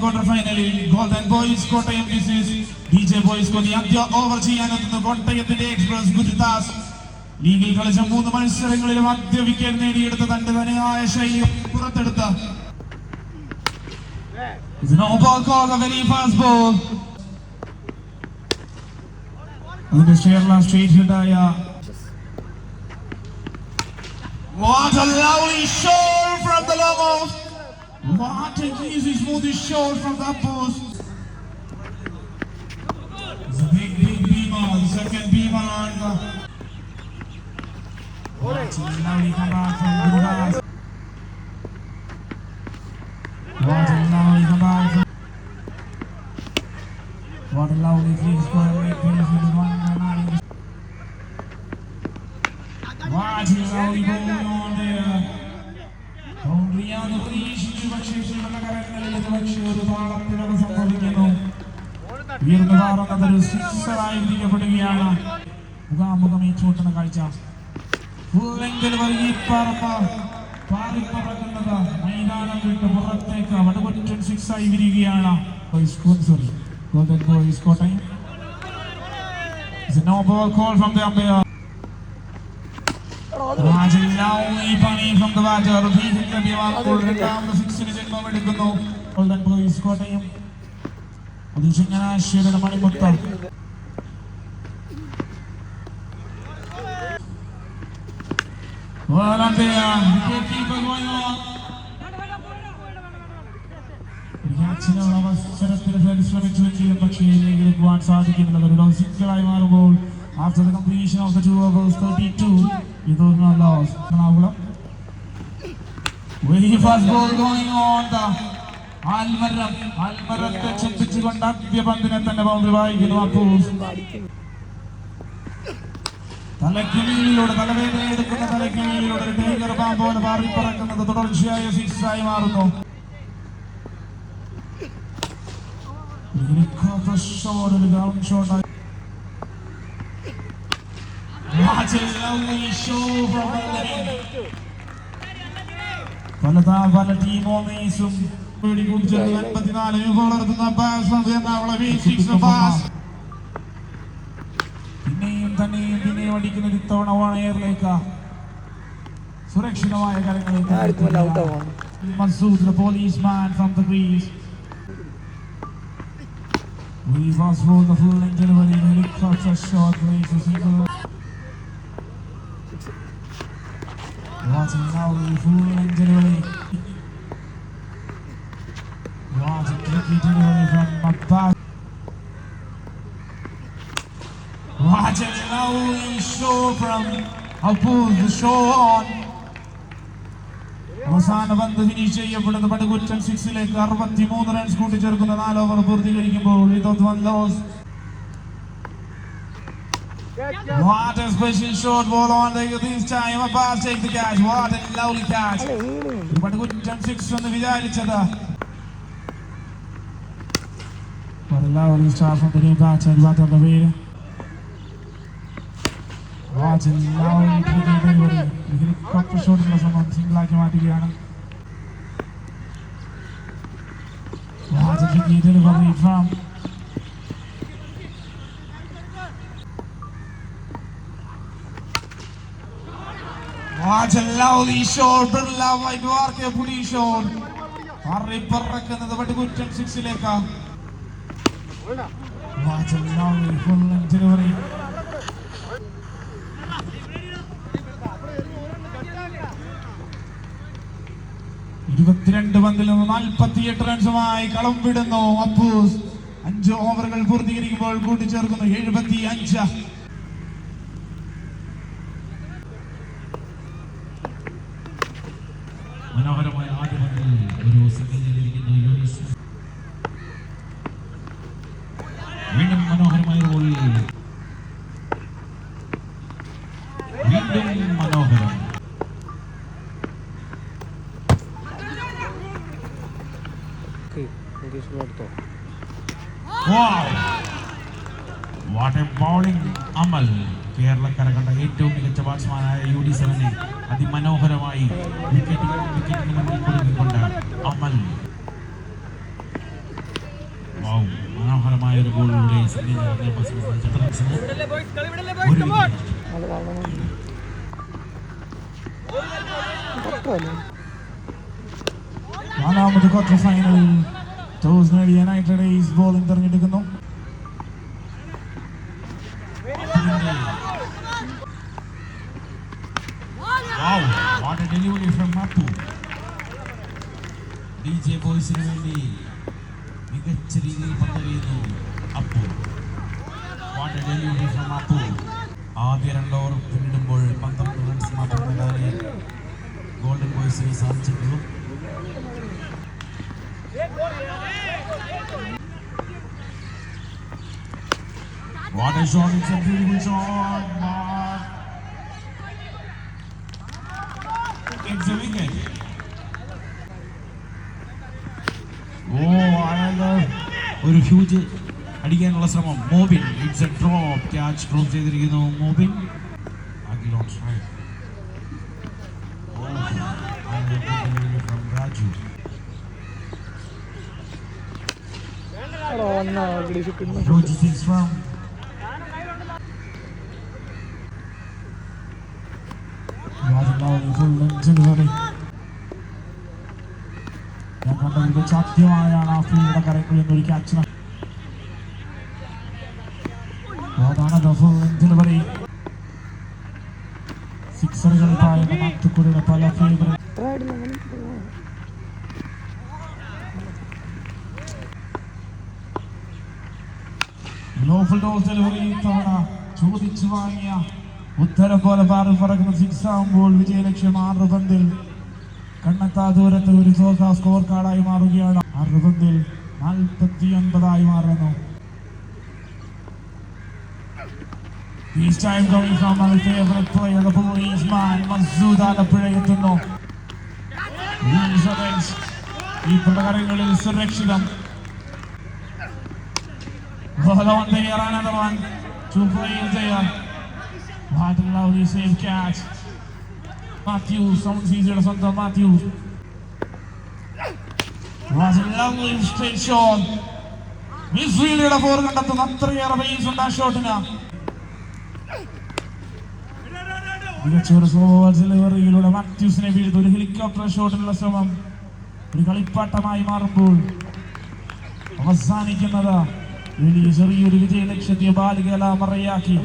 Quarter ഫൈനലിൽ golden boys Kottayam ഡിസീസ് D J boys കൊതി ആദ്യ ഓവർ ചെയ്യാനെത്തുന്ന കോട്ടയത്തിന്റെ എക്സ്പ്രസ് ഗുരുദാസ് ലീഗിൽ കളിച്ച മൂന്ന് മത്സരങ്ങളിലും ആദ്യ വിക്കറ്റ് നേടിയെടുത്ത തന്റെ തനയായ ശൈലി പുറത്തെടുത്ത It's an all-ball call, a very fast ball. അതിന്റെ കേരള സ്ട്രേറ്റ് ഫീൽഡായ What a lovely shot from the long off. Martin easy smoothie shot from that post. It's a big, big beam on, second beam on. Martin now he come from Gulas. Martin now he come back from... Martin Lowry, please, ശിവനകരങ്ങളിൽ ഇത് പക്ഷേ ഒരു താളത്തിലത് സംഭവിക്കുന്നു. ഉയർന്നു പാറുന്നത് ഒരു സിക്സറായി വിധിക്കപ്പെടുകയാണ് മുഖാമുഖം ഈ ചൂട്ടുന്ന കാഴ്ച. ഫുള്ളെങ്കിൽ പറമ്പ പാറിപ്പറക്കുന്നത് മൈതാനം വിട്ട് പുറത്തേക്ക് വടകുറ്റൻ സിക്സ് ആയി sorry Golden Boys Kottayam. It's a no ball call from the umpire. Rajan ഈ പണി from the batter. ഭീകര ലഭ്യമാക്കുമ്പോൾ രണ്ടാമത് സിക്സിന് ജന്മമെടുക്കുന്നു ഗോൾഡൻ ബോയ്സ് കോട്ടയം അത് ചങ്ങനാശ്ശേരിയുടെ മണിമുത്തം Well, on there, wicket keeper going on. ക്യാച്ചിനുള്ള അവസരത്തിൽ പരിശ്രമിച്ചുവെങ്കിലും പക്ഷേ എടുക്കുവാൻ സാധിക്കുന്നില്ല ഒരു സിംഗിളായി മാറുമ്പോൾ after the completion of the two overs thirty two ഇതൊന്നും loss Ernakulam very fast ball going on the ആൽമരം ആൽമരത്തെ ചിന്തിച്ചുകൊണ്ട് ആദ്യ പന്തിനെ തന്നെ ബൗണ്ടറി വായിക്കുന്നു അപ്പൂസ് തലക്കിണിയിലൂടെ തലവേദന എടുക്കുന്ന തലക്കിണിയിലൂടെ ഒരു ടൈഗർ പാമ്പോന് പാറിപ്പറക്കുന്നത് തുടർച്ചയായ സിക്സ് ആയി മാറുന്നു ഒരു ഗ്രൗണ്ട് ഷോട്ടായി What a lovely show from Valerie. പലതാ പല ടീം ഓമേസും പിടികൂടിച്ചത് എൺപത്തിനാല് വളർത്തുന്ന ബാറ്റ്സ്മാൻ എറണാകുളം വീക്ഷിക്കുന്ന പാസ് പിന്നെയും തന്നെയും പിന്നെയും അടിക്കുന്ന ഇത്തവണ ഓണയറിലേക്ക് സുരക്ഷിതമായ കാര്യങ്ങളിലേക്ക് Masood the policeman from the crease We fast forward the full length delivery short range to single Watching now the full length What a tricky delivery from Abbas What a lovely show from show on. അവസാന പന്ത് finish ചെയ്യപ്പെടുന്ന പടുകുറ്റൻ സിക്സിലേക്ക് അറുപത്തി മൂന്ന് runs കൂട്ടിച്ചേർക്കുന്ന നാല് over പൂർത്തീകരിക്കുമ്പോൾ loss What a special short ball on the this time. Abbas take the catch. What a lovely catch. ഒരു പടുകുറ്റൻ six എന്ന് വിചാരിച്ചത് What a lovely start from the new batter. What on the way. What a lovely tricky delivery. ഇതിന് cup ഷോട്ടിനുള്ള ശ്രമം സിംഗിളാക്കി മാറ്റുകയാണ് What a tricky delivery from Full length ഇരുപത്തിരണ്ട് പന്തിൽ നിന്ന് നാൽപ്പത്തിയെട്ട് റൺസുമായി കളം വിടുന്നു. അപ്പൂസ് അഞ്ച് ഓവറുകൾ പൂർത്തീകരിക്കുമ്പോൾ കൂട്ടിച്ചേർക്കുന്നു. എഴുപത്തി അഞ്ച് മനോഹരമായ ആദ്യ പന്തിൽ ഒരു സിംഗിൾ ചെയ്തിരിക്കുന്നു യൂനിസ് വീണ്ടും മനോഹരമായ റോൾ വീണ്ടും മനോഹരം. വാട്ട് എ ബൗളിംഗ് അമൽ കേരളക്കര കണ്ട ഏറ്റവും മികച്ച ബാറ്റ്സ്മാനായ യു ഡി സെവനെ അതിമനോഹരമായി വിക്കറ്റിന് മുന്നിൽ അമൽ. മനോഹരമായ ഒരു ഗോളിലൂടെ. നാലാമത് ക്വാർട്ടർ ഫൈനലിൽ ടോസ് നേടിയ യുണൈറ്റഡ് ഈസ് ബോളിംഗ് തെരഞ്ഞെടുക്കുന്നു Wow, delivery from Mappu. D J ബോയ്സിന് വേണ്ടി മികച്ച രീതിയിൽ പന്തെറിയുന്നു Appu what a delivery from Appu ആദ്യ രണ്ട് ഓവർ പിന്നിടുമ്പോൾ പന്ത്രണ്ട് റൺസ് മാത്രം നേടാനേ ഗോൾഡൻ ബോയ്സിന് സാധിച്ചിട്ടുള്ളൂ What a shot, it's a beautiful shot. It's a wicket. ഓ ഒരു ഹ്യൂജ് അടിക്കാനുള്ള ശ്രമം. Mobin it's a drop catch drop ചെയ്തിരിക്കുന്നു. മോബിൻ രാജു ഫുൾ ഡെലിവറി ഞാൻ ആദ്യമായാണ് ആ ഫീൽഡിയുടെ കരങ്ങളിൽ നിന്ന് ഒരു ക്യാച്ച് അതാണ് സിക്സറുകൾ പായുന്ന പല ഫേവറേറ്റ് ഡെലിവറി ചോദിച്ചു വാങ്ങിയ ഉത്തരം പോലെ പാറിൽ പറക്കുന്ന സിക്സ് ആകുമ്പോൾ വിജയലക്ഷ്യം ആറ് പന്തിൽ കണ്ണത്താ ദൂരത്ത് ഒരു സോസ സ്കോർ കാർഡായി മാറുകയാണ്. അറുപതിൽ നാൽപ്പത്തി ഒൻപതായി മാറുന്നു ിൽ സുരക്ഷിതം. Matthews, someone's easier to Santa Matthews. Was a lovely straight shot. Miss ഫീൽഡിയുടെ four കണ്ടെത്തുന്ന. അത്രയേറെ പേസ് ഉണ്ട് ആ ഷോട്ടിന് മികച്ച ഒരു ഡെലിവറിയിലൂടെ മാത്യൂസിനെ വീഴ്ത്തി. ഒരു ഹെലികോപ്റ്റർ ഷോട്ടിനുള്ള ശ്രമം. ഒരു കളിപ്പാട്ടമായി മാറുമ്പോൾ അവസാനിക്കുന്നത്. വലിയ ചെറിയൊരു വിജയ ലക്ഷ്യത്തെ ബാലികല മറയാക്കി.